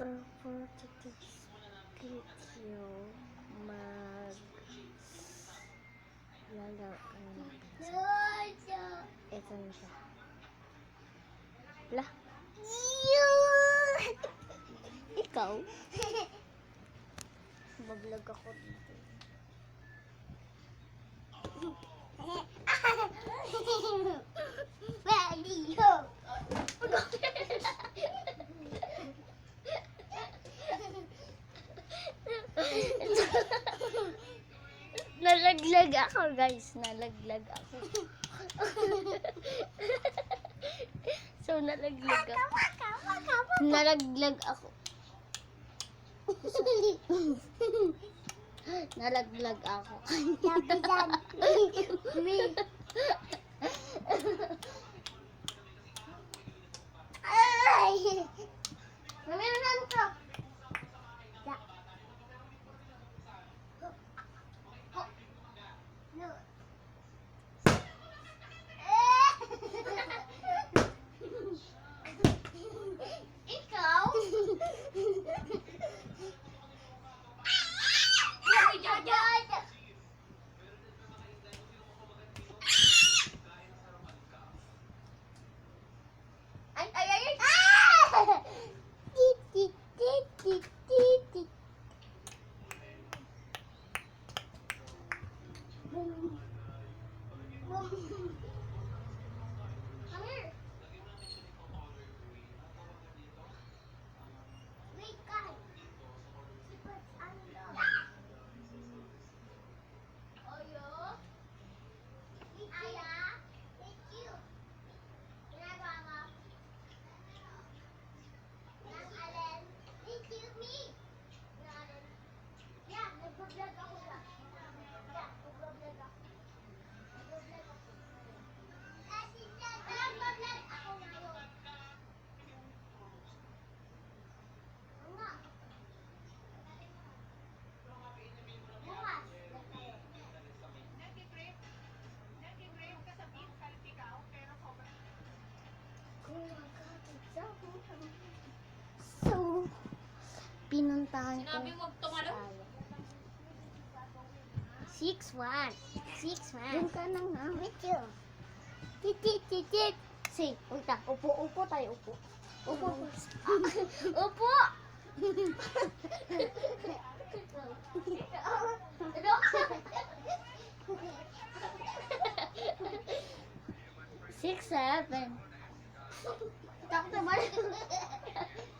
So, for today's video, mag... Lalo, ano natin. Ito na siya. La? Ikaw? Mag-vlog ako dito. Nalaglag ako, guys. Nalaglag ako. so, nalaglag ako. Nalaglag ako. Nalaglag ako. Meron ka. Ikaw? Ay, ay, pinuntahan ko. Sinabi mo tumalo? Six one. Six one. Doon ka na nga. With you. Titit, titit. Say, punta. Upo, upo tayo, upo. Upo. upo. Six, seven. Takot naman.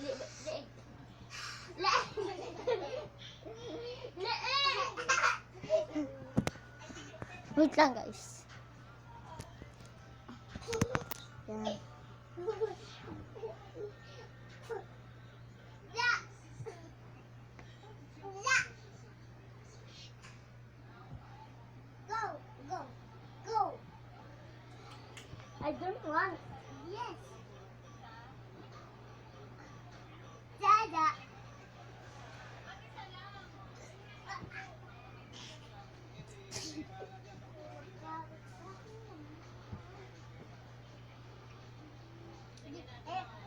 Wait lang guys. Yan. Go, go, go. I don't want. Yes. sing it.